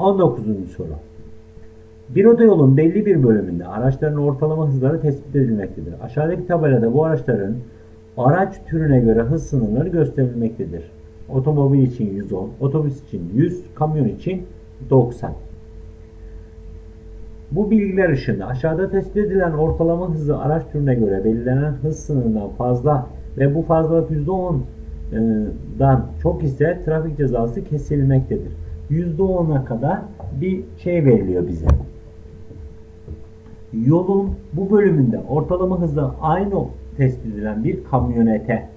19. soru. Bir otoyolun belli bir bölümünde araçların ortalama hızları tespit edilmektedir. Aşağıdaki tabelada bu araçların araç türüne göre hız sınırları gösterilmektedir. Otomobil için 110, otobüs için 100, kamyon için 90. Bu bilgiler ışığında aşağıda tespit edilen ortalama hızı araç türüne göre belirlenen hız sınırından fazla ve bu fazlalık %10'dan çok ise trafik cezası kesilmektedir. %10'a kadar bir şey veriliyor bize. Yolun bu bölümünde ortalama hızı aynı tespit edilen bir kamyonete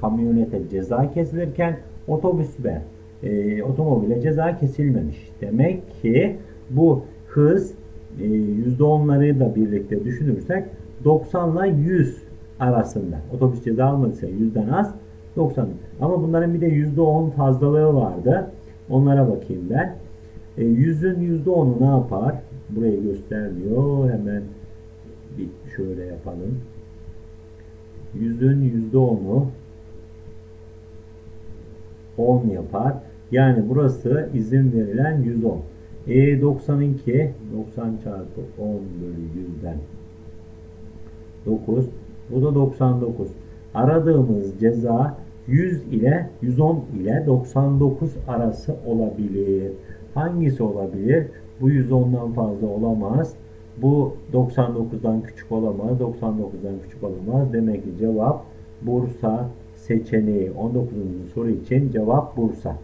kamyonete ceza kesilirken otobüs ve e, otomobile ceza kesilmemiş. Demek ki bu hız e, %10'ları da birlikte düşünürsek 90 ile 100 arasında. Otobüs ceza almadıysa 100'den az 90. Ama bunların bir de %10 fazlalığı vardı. Onlara bakayım ben. E, 100'ün %10'u ne yapar? Burayı göstermiyor. Hemen bir şöyle yapalım. 100'ün %10'u 10 yapar. Yani burası izin verilen 110. E 92 90 çarpı 10 bölü 100'den 9. Bu da 99. Aradığımız ceza 100 ile 110 ile 99 arası olabilir. Hangisi olabilir? Bu 110'dan fazla olamaz. Bu 99'dan küçük olamaz. 99'dan küçük olamaz. Demek ki cevap Bursa seçeneği. 19. soru için cevap Bursa.